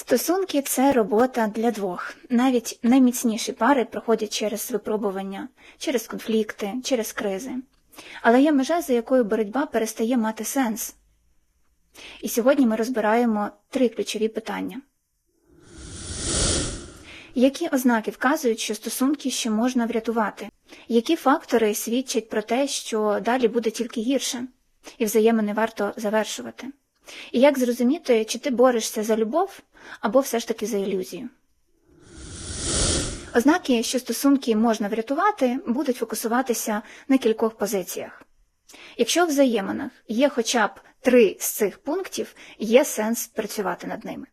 Стосунки це робота для двох. Навіть найміцніші пари проходять через випробування, через конфлікти, через кризи. Але є межа, за якою боротьба перестає мати сенс. І сьогодні ми розбираємо три ключові питання. Які ознаки вказують, що стосунки ще можна врятувати? Які фактори свідчать про те, що далі буде тільки гірше, і взаємини варто завершувати? І як зрозуміти, чи ти борешся за любов або все ж таки за ілюзію? Ознаки, що стосунки можна врятувати, будуть фокусуватися на кількох позиціях. Якщо в взаєминах є хоча б три з цих пунктів, є сенс працювати над ними.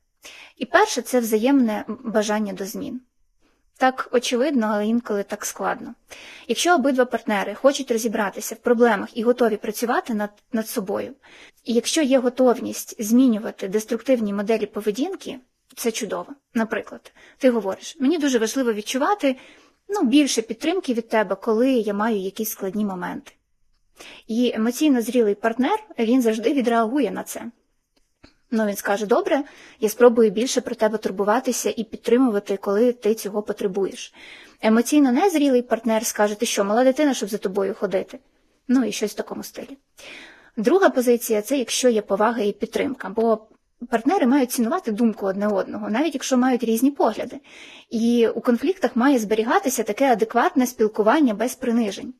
І перше це взаємне бажання до змін. Так очевидно, але інколи так складно. Якщо обидва партнери хочуть розібратися в проблемах і готові працювати над, над собою, і якщо є готовність змінювати деструктивні моделі поведінки, це чудово. Наприклад, ти говориш, мені дуже важливо відчувати ну, більше підтримки від тебе, коли я маю якісь складні моменти. І емоційно зрілий партнер він завжди відреагує на це. Ну, він скаже: добре, я спробую більше про тебе турбуватися і підтримувати, коли ти цього потребуєш. Емоційно незрілий партнер скаже, ти що, мала дитина, щоб за тобою ходити. Ну і щось в такому стилі. Друга позиція це якщо є повага і підтримка, бо партнери мають цінувати думку одне одного, навіть якщо мають різні погляди. І у конфліктах має зберігатися таке адекватне спілкування без принижень.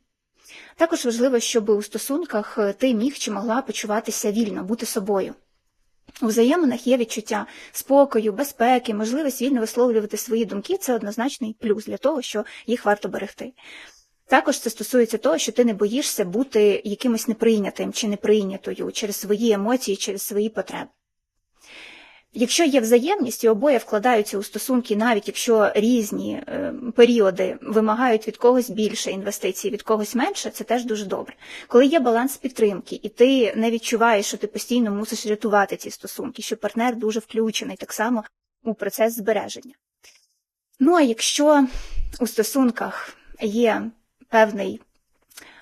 Також важливо, щоб у стосунках ти міг чи могла почуватися вільно, бути собою. У взаєминах є відчуття спокою, безпеки, можливість вільно висловлювати свої думки це однозначний плюс для того, що їх варто берегти. Також це стосується того, що ти не боїшся бути якимось неприйнятим чи неприйнятою через свої емоції, через свої потреби. Якщо є взаємність і обоє вкладаються у стосунки, навіть якщо різні е, періоди вимагають від когось більше інвестицій, від когось менше, це теж дуже добре. Коли є баланс підтримки, і ти не відчуваєш, що ти постійно мусиш рятувати ці стосунки, що партнер дуже включений так само у процес збереження. Ну а якщо у стосунках є певний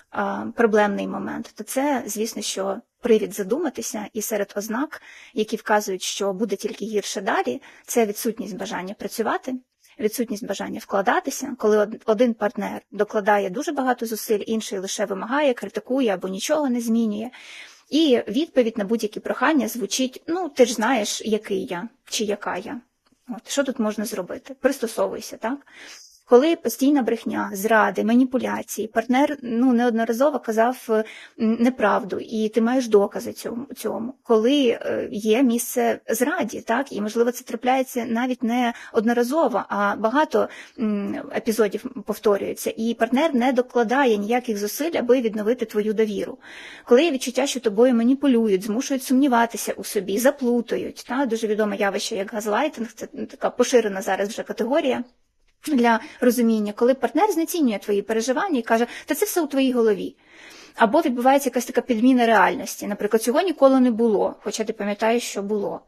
а, проблемний момент, то це, звісно, що привід задуматися, і серед ознак, які вказують, що буде тільки гірше далі, це відсутність бажання працювати, відсутність бажання вкладатися, коли один партнер докладає дуже багато зусиль, інший лише вимагає, критикує або нічого не змінює. І відповідь на будь-які прохання звучить: ну, ти ж знаєш, який я чи яка я. От, Що тут можна зробити? Пристосовуйся, так? Коли постійна брехня, зради, маніпуляції, партнер ну неодноразово казав е, неправду, і ти маєш докази цьому цьому, коли е, є місце зраді, так? І можливо це трапляється навіть не одноразово, а багато епізодів повторюється, і партнер не докладає ніяких зусиль, аби відновити твою довіру. Коли є відчуття, що тобою маніпулюють, змушують сумніватися у собі, заплутають, так, дуже відоме явище, як газлайтинг, це така поширена зараз вже категорія для розуміння, коли партнер знецінює твої переживання і каже, та це все у твоїй голові. Або відбувається якась така підміна реальності. Наприклад, цього ніколи не було, хоча ти пам'ятаєш, що було.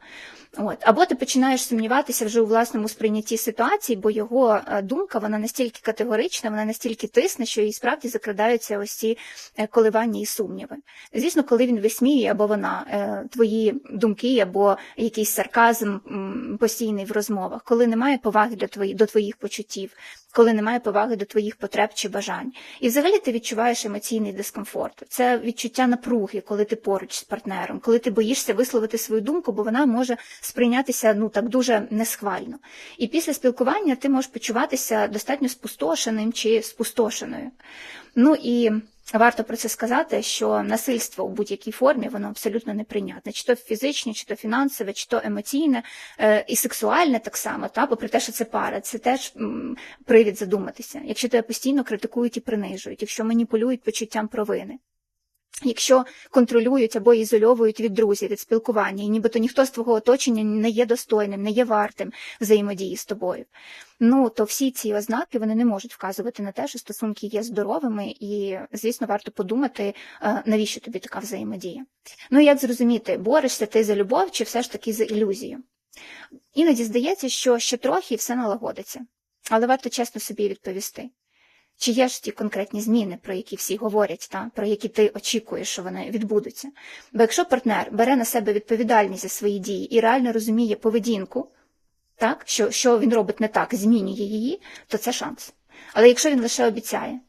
От. Або ти починаєш сумніватися вже у власному сприйнятті ситуації, бо його е, думка вона настільки категорична, вона настільки тисне, що їй справді закрадаються ось ці е, коливання і сумніви. Звісно, коли він висміює або вона е, твої думки, або якийсь сарказм постійний в розмовах, коли немає поваги до твої, до твоїх почуттів, коли немає поваги до твоїх потреб чи бажань. І взагалі ти відчуваєш емоційний дискомфорт. Це відчуття напруги, коли ти поруч з партнером, коли ти боїшся висловити свою думку, бо вона може сприйнятися ну так дуже несхвально. І після спілкування ти можеш почуватися достатньо спустошеним чи спустошеною. Ну і Варто про це сказати, що насильство у будь-якій формі воно абсолютно неприйнятне, чи то фізичне, чи то фінансове, чи то емоційне е, і сексуальне так само, та попри те, що це пара, це теж привід задуматися. Якщо тебе постійно критикують і принижують, якщо маніпулюють почуттям провини. Якщо контролюють або ізольовують від друзів, від спілкування, і нібито ніхто з твого оточення не є достойним, не є вартим взаємодії з тобою, ну то всі ці ознаки вони не можуть вказувати на те, що стосунки є здоровими, і, звісно, варто подумати, е, навіщо тобі така взаємодія. Ну як зрозуміти, борешся ти за любов чи все ж таки за ілюзію? Іноді здається, що ще трохи і все налагодиться, але варто чесно собі відповісти. Чи є ж ті конкретні зміни, про які всі говорять, та про які ти очікуєш, що вони відбудуться? Бо якщо партнер бере на себе відповідальність за свої дії і реально розуміє поведінку, так, що, що він робить не так, змінює її, то це шанс. Але якщо він лише обіцяє,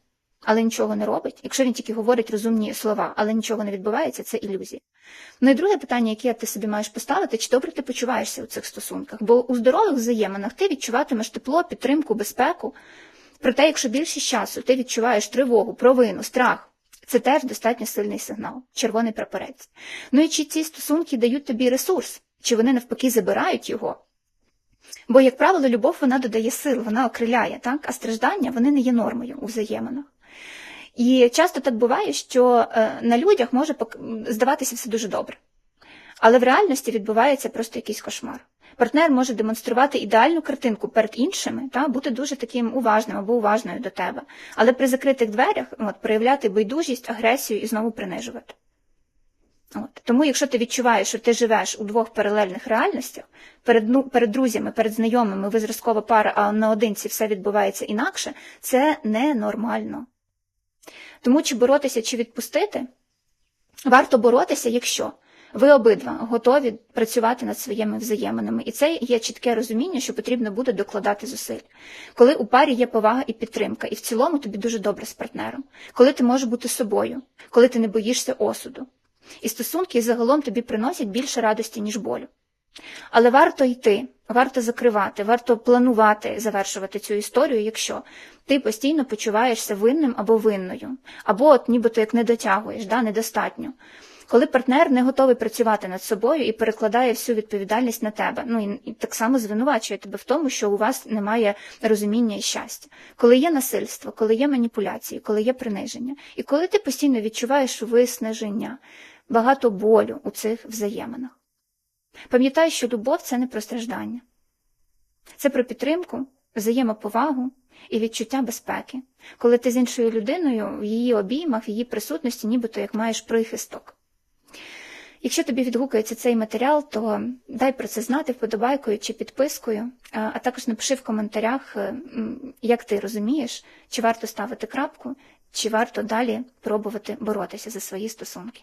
але нічого не робить, якщо він тільки говорить розумні слова, але нічого не відбувається, це ілюзія. Ну і друге питання, яке ти собі маєш поставити, чи добре ти почуваєшся у цих стосунках? Бо у здорових взаєминах ти відчуватимеш тепло, підтримку, безпеку. Проте, якщо більшість часу ти відчуваєш тривогу, провину, страх, це теж достатньо сильний сигнал, червоний прапорець. Ну і чи ці стосунки дають тобі ресурс, чи вони навпаки забирають його? Бо, як правило, любов вона додає сил, вона окриляє, так? а страждання вони не є нормою у взаєминах. І часто так буває, що е, на людях може здаватися все дуже добре. Але в реальності відбувається просто якийсь кошмар. Партнер може демонструвати ідеальну картинку перед іншими, та бути дуже таким уважним або уважною до тебе, але при закритих дверях от, проявляти байдужість, агресію і знову принижувати. От. Тому, якщо ти відчуваєш, що ти живеш у двох паралельних реальностях, перед ну, перед друзями, перед знайомими, ви зразкова пара, а наодинці все відбувається інакше, це ненормально. Тому чи боротися, чи відпустити, варто боротися, якщо ви обидва готові працювати над своїми взаєминами, і це є чітке розуміння, що потрібно буде докладати зусиль. Коли у парі є повага і підтримка, і в цілому тобі дуже добре з партнером, коли ти можеш бути собою, коли ти не боїшся осуду. І стосунки загалом тобі приносять більше радості, ніж болю. Але варто йти, варто закривати, варто планувати завершувати цю історію, якщо ти постійно почуваєшся винним або винною, або от нібито як не дотягуєш, да, недостатньо. Коли партнер не готовий працювати над собою і перекладає всю відповідальність на тебе, ну і, так само звинувачує тебе в тому, що у вас немає розуміння і щастя, коли є насильство, коли є маніпуляції, коли є приниження, і коли ти постійно відчуваєш виснаження, багато болю у цих взаєминах. Пам'ятай, що любов це не про страждання, це про підтримку, взаємоповагу і відчуття безпеки, коли ти з іншою людиною в її обіймах, в її присутності, нібито як маєш прихисток. Якщо тобі відгукується цей матеріал, то дай про це знати вподобайкою чи підпискою, а також напиши в коментарях, е, як ти розумієш, чи варто ставити крапку, чи варто далі пробувати боротися за свої стосунки.